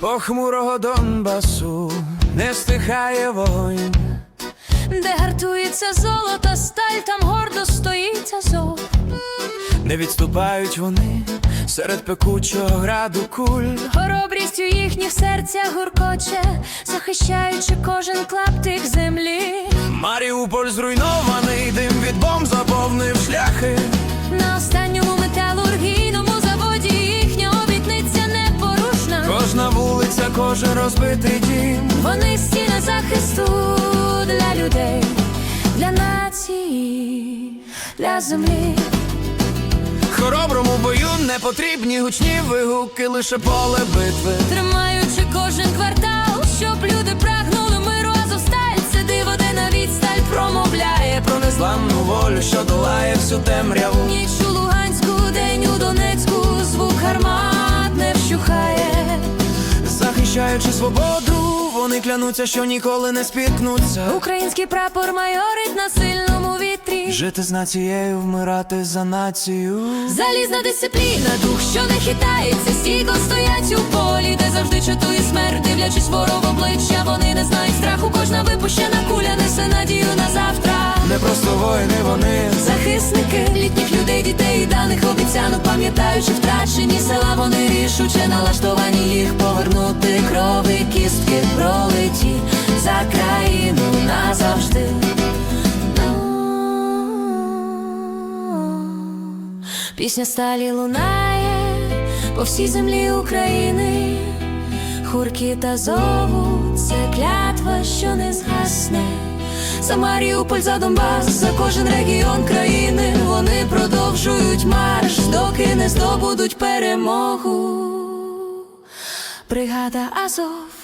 похмурого Донбасу не стихає вогонь. де гартується золото, сталь, там гордо стоїть Азов. Не відступають вони серед пекучого граду куль. Хоробрістю їхніх серцях гуркоче, захищаючи кожен клаптик землі. Маріуполь зруйнований, кожен розбитий дім. Вони стіна захисту для людей, для нації, для землі. Хороброму бою не потрібні гучні вигуки, лише поле битви. Тримаючи кожен квартал, щоб люди прагнули миру, Азовсталь це диво, де навіть сталь промовляє Про незламну волю, що долає всю темряву. Ніч Захищаючи свободу, вони клянуться, що ніколи не спіткнуться. Український прапор майорить на сильному вітрі. Жити з нацією, вмирати за націю. Залізна дисципліна, дух, що не хитається, стійко стоять у полі, де завжди чатує смерть, дивлячись ворог обличчя, вони не знають страху. Кожна випущена куля несе надію на завтра. Не просто воїни, вони Захисники літніх людей, дітей і даних обіцянок, пам'ятаючи втрачені села, вони рішуче налаштовані їх Крови кістки пролеті за країну назавжди. Пісня сталі лунає по всій землі України, хурки та зову це клятва, що не згасне. За Маріуполь, за Донбас, за кожен регіон країни вони продовжують марш, доки не здобудуть перемогу. Бригада Азов